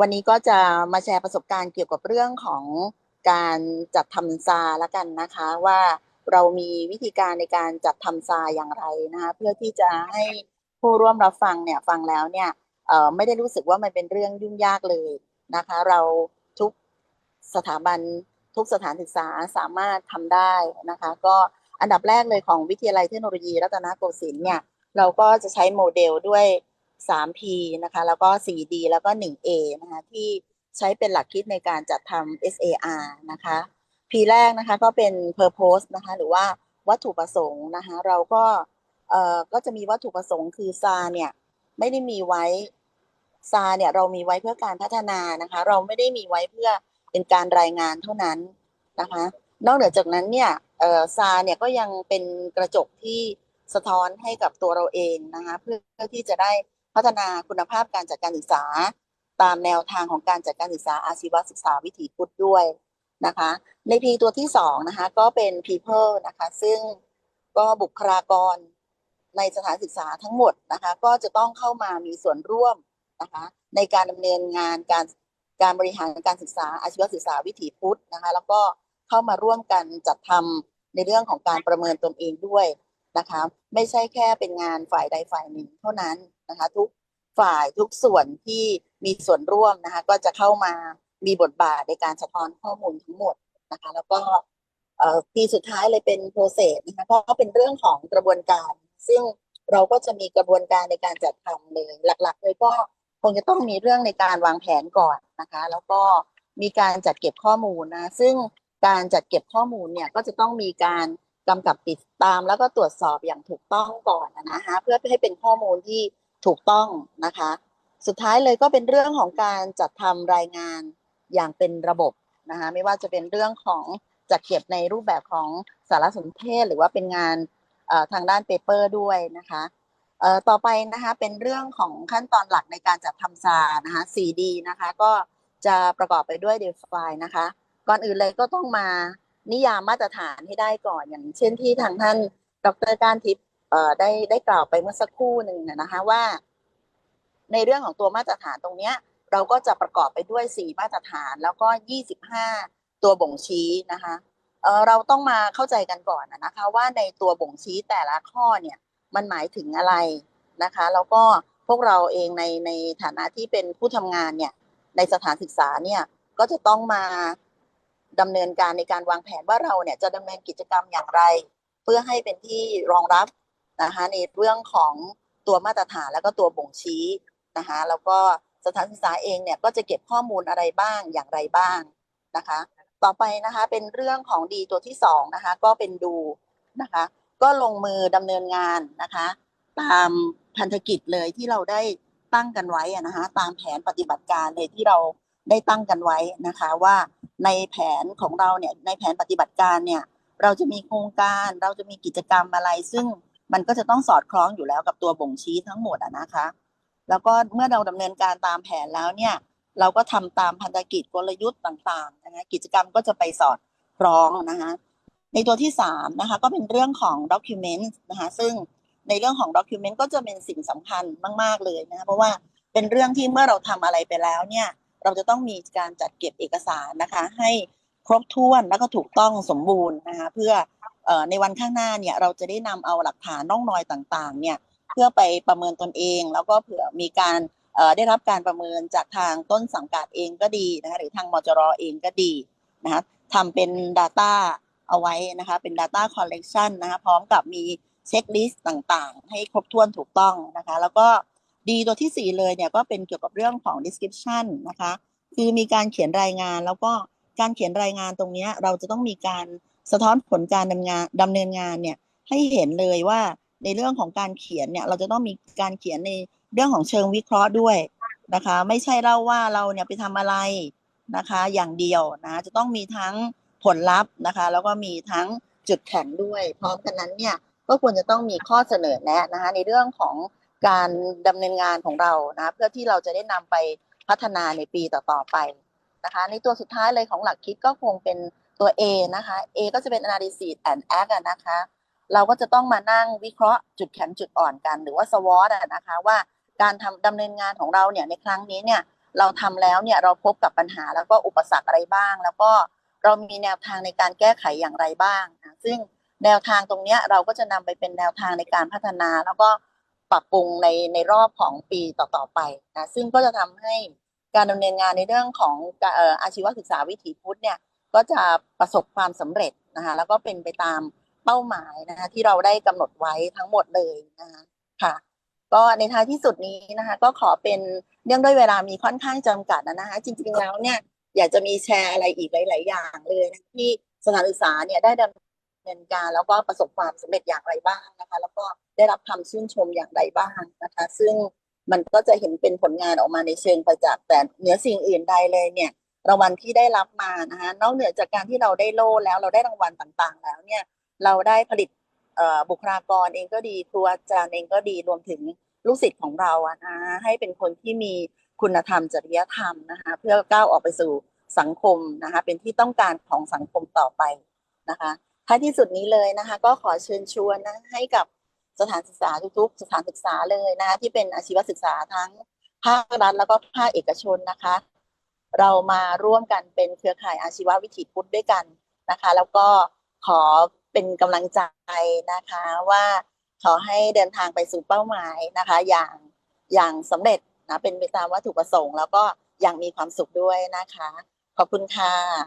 วันนี้ก็จะมาแชร์ประสบการณ์เกี่ยวกับเรื่องของการจัดทำซาละกันนะคะ ว่าเรามีวิธีการในการจัดทำซาอย่างไรนะคะเพื่อที่จะให้ผู้ร่วมรับฟังเนี่ยฟังแล้วเนี่ยไม่ได้รู้สึกว่ามันเป็นเรื่องยุ่งยากเลยนะคะ เราทุกสถาบันทุกสถานศึกษาสามารถทำได้นะคะ ก็อันดับแรกเลยของวิทยาลัยเทคโนโลยีรัตนโกสินทร์เนี่ยเราก็จะใช้โมเดลด้วย 3P นะคะ แล้วก็ 4D แล้วก็ 1A นะคะ ที่ใช้เป็นหลักคิดในการจัดทำ SAR นะคะ P แรกนะคะก็เป็น purpose นะคะ หรือว่าวัตถุประสงค์นะคะ เราก็เอ่อก็จะมีวัตถุประสงค์คือซาเนี่ยไม่ได้มีไว้ซาเนี่ยเรามีไว้เพื่อการพัฒนานะคะ เราไม่ได้มีไว้เพื่อเป็นการรายงานเท่านั้นนะคะ นอกเหนือจากนั้นเนี่ยเอ่อซาเนี่ยก็ยังเป็นกระจกที่สะท้อนให้กับตัวเราเองนะคะ เพื่อที่จะได้ พัฒนาคุณภาพการจัดการศึกษา ตามแนวทางของการจัดการศึกษาอาชีวศึกษาวิถีพุทธด้วยนะคะ ใน P ตัวที่สองนะคะก็เป็น people นะคะซึ่งก็บุคลากรในสถานศึกษาทั้งหมดนะคะก็จะต้องเข้ามามีส่วนร่วมนะคะในการดำเนินงานการการบริหารการศึกษาอาชีวศึกษาวิถีพุทธนะคะแล้วก็เข้ามาร่วมกันจัดทำในเรื่องของการประเมินตนเองด้วย นะคะไม่ใช่แค่เป็นงานฝ่ายใดฝ่ายหนึ่งเท่านั้นนะคะทุกฝ่ายทุกส่วนที่มีส่วนร่วมนะคะก็จะเข้ามามีบทบาทในการสะท้อนข้อมูลทั้งหมดนะคะแล้วก็อีสุดท้ายเลยเป็นโปรเซสนะคะก็เป็นเรื่องของกระบวนการ ซึ่งเราก็จะมีกระบวนการในการจัดทำเลยหลักๆเลยก็คงจะต้องมีเรื่องในการวางแผนก่อนนะคะ แล้วก็มีการจัดเก็บข้อมูลนะซึ่งการจัดเก็บข้อมูลเนี่ยก็จะต้องมีการ กำกับติดตามแล้วก็ตรวจสอบอย่างถูกต้องก่อนนะคะเพื่อให้เป็นข้อมูลที่ถูกต้องนะคะ สุดท้ายเลยก็เป็นเรื่องของการจัดทำรายงานอย่างเป็นระบบนะคะไม่ว่าจะเป็นเรื่องของจัดเก็บในรูปแบบของสารสนเทศ หรือว่าเป็นงานทางด้านเปเปอร์ด้วยนะคะต่อไปนะคะเป็นเรื่องของขั้นตอนหลักในการจัดทำซานะคะ 4D นะคะก็จะประกอบไปด้วย define นะคะ ก่อนอื่นเลยก็ต้องมา นิยามมาตรฐานให้ได้ก่อนอย่างเช่นที่ทางท่านดรการทิพย์ได้ได้กล่าวไปเมื่อสักครู่หนึ่งนะคะว่า ในเรื่องของตัวมาตรฐานตรงเนี้ย เราก็จะประกอบไปด้วย 4 มาตรฐาน แล้วก็ 25 ตัวบ่งชี้นะคะเเราต้องมาเข้าใจกันก่อนนะคะ ว่าในตัวบ่งชี้แต่ละข้อเนี่ยมันหมายถึงอะไรนะคะ แล้วก็พวกเราเองในในฐานะที่เป็นผู้ทำงานเนี่ยในสถานศึกษาเนี่ยก็จะต้องมา ดำเนินการในการวางแผนว่าเราเนี่ยจะดำเนินกิจกรรมอย่างไร เพื่อให้เป็นที่รองรับนะคะในเรื่องของตัวมาตรฐานแล้วก็ตัวบ่งชี้นะคะแล้วก็สถานศึกษาเองเนี่ยก็จะเก็บข้อมูลอะไรบ้างอย่างไรบ้างนะคะ ต่อไปนะคะเป็นเรื่องของดีตัวที่สองนะคะก็เป็นดูนะคะก็ลงมือดำเนินงานนะคะตามพันธกิจเลยที่เราได้ตั้งกันไว้นะคะตามแผนปฏิบัติการเลยที่เราได้ตั้งกันไว้นะคะว่า ในแผนของเราเนี่ยในแผนปฏิบัติการเนี่ยเราจะมีโครงการเราจะมีกิจกรรมอะไร ซึ่งมันก็จะต้องสอดคล้องอยู่แล้วกับตัวบ่งชี้ทั้งหมดอะนะคะ แล้วก็เมื่อเราดำเนินการตามแผนแล้วเนี่ยเราก็ทำตามพันธกิจกลยุทธ์ต่างๆนะคะกิจกรรมก็จะไปสอดคล้องนะคะในตัวที่3นะคะก็เป็นเรื่องของ document นะคะซึ่งในเรื่องของ document ก็จะเป็นสิ่งสำคัญมาก ๆ เลยนะเพราะว่าเป็นเรื่องที่เมื่อเราทำอะไรไปแล้วเนี่ย เราจะต้องมีการจัดเก็บเอกสารนะคะ ให้ครบถ้วนแล้วก็ถูกต้องสมบูรณ์นะคะเพื่อในวันข้างหน้าเนี่ยเราจะได้นำเอาหลักฐานน้องนอยต่างๆเนี่ยเพื่อไปประเมินตนเอง แล้วก็เผื่อมีการได้รับการประเมินจากทางต้นสังกัดเองก็ดีนะคะหรือทางมจรเองก็ดีนะคะทำเป็น Data เอาไว้นะคะเป็น Data Collection นะคะพร้อมกับมีเช็คลิสต์ต่างๆ ให้ครบถ้วนถูกต้องนะคะแล้วก็ ดีตัวที่ 4 เลยเนี่ยก็เป็นเกี่ยวกับเรื่องของ description นะคะ คือมีการเขียนรายงานแล้วก็การเขียนรายงานตรงนี้เราจะต้องมีการสะท้อนผลการดำเนินงานดำเนินงานเนี่ยให้เห็นเลยว่าในเรื่องของการเขียนเนี่ยเราจะต้องมีการเขียนในเรื่องของเชิงวิเคราะห์ด้วยนะคะ ไม่ใช่เล่าว่าเราเนี่ยไปทำอะไรนะคะ อย่างเดียวนะจะต้องมีทั้งผลลัพธ์นะคะ แล้วก็มีทั้งจุดแข็งด้วย พร้อมกันนั้นเนี่ยก็ควรจะต้องมีข้อเสนอแนะนะคะ ในเรื่องของ การดำเนินงานของเรานะเพื่อที่เราจะได้นำไปพัฒนาในปีต่อๆไปนะคะ ในตัวสุดท้ายเลยของหลักคิดก็คงเป็นตัว A นะคะ A ก็จะเป็น analysis and act นะคะ เราก็จะต้องมานั่งวิเคราะห์จุดแข็งจุดอ่อนกัน หรือว่า SWOT นะคะ ว่าการทำดำเนินงานของเราเนี่ยในครั้งนี้เนี่ยเราทำแล้วเนี่ยเราพบกับปัญหาแล้วก็อุปสรรคอะไรบ้าง แล้วก็เรามีแนวทางในการแก้ไขอย่างไรบ้างนะซึ่งแนวทางตรงนี้เราก็จะนำไปเป็นแนวทางในการพัฒนา แล้วก็ ปรับปรุงในในรอบของปีต่อๆไปนะซึ่งก็จะทำให้การดำเนินงานในเรื่องของอออาชีวศึกษาวิถีพุทธเนี่ยก็จะประสบความสำเร็จนะคะแล้วก็เป็นไปตามเป้าหมายนะคะที่เราได้กำหนดไว้ทั้งหมดเลยนะคะค่ะ ก็ในท้ายที่สุดนี้นะคะก็ขอเป็นเนื่องด้วยเวลามีค่อนข้างจำกัดนะนะคะจริงๆแล้วเนี่ยอยากจะมีแชร์อะไรอีกหลาย ๆ อย่างเลยนะที่สถานศึกษาเนี่ยได้ดำเนินการแล้วก็ประสบความสำเร็จอย่างไรบ้างนะคะ แล้วก็ ได้รับคำชื่นชมอย่างไรบ้างนะคะ ซึ่งมันก็จะเห็นเป็นผลงานออกมาในเชิงประจักษ์แต่เหนือสิ่งอื่นใดเลยเนี่ยรางวัลที่ได้รับมานะคะนอกเหนือจากการที่เราได้โล่แล้วเราได้รางวัลต่างๆ แล้วเนี่ยเราได้ผลิตบุคลากรเองก็ดีครูอาจารย์เองก็ดีรวมถึงลูกศิษย์ของเราอะนะให้เป็นคนที่มีคุณธรรมจริยธรรมนะคะเพื่อก้าวออกไปสู่สังคมนะคะเป็นที่ต้องการของสังคมต่อไปนะคะท้ายที่สุดนี้เลยนะคะ ก็ขอเชิญชวนนะให้กับ สถานศึกษาทุกๆ สถานศึกษาเลยนะคะที่เป็นอาชีวศึกษาทั้งภาครัฐแล้วก็ภาคเอกชนนะคะ เรามาร่วมกันเป็นเครือข่ายอาชีววิถีพุทธด้วยกันนะคะ แล้วก็ขอเป็นกำลังใจนะคะว่าขอให้เดินทางไปสู่เป้าหมายนะคะ อย่างอย่างสำเร็จนะเป็นไปตามวัตถุประสงค์ แล้วก็อย่างมีความสุขด้วยนะคะ ขอบคุณค่ะ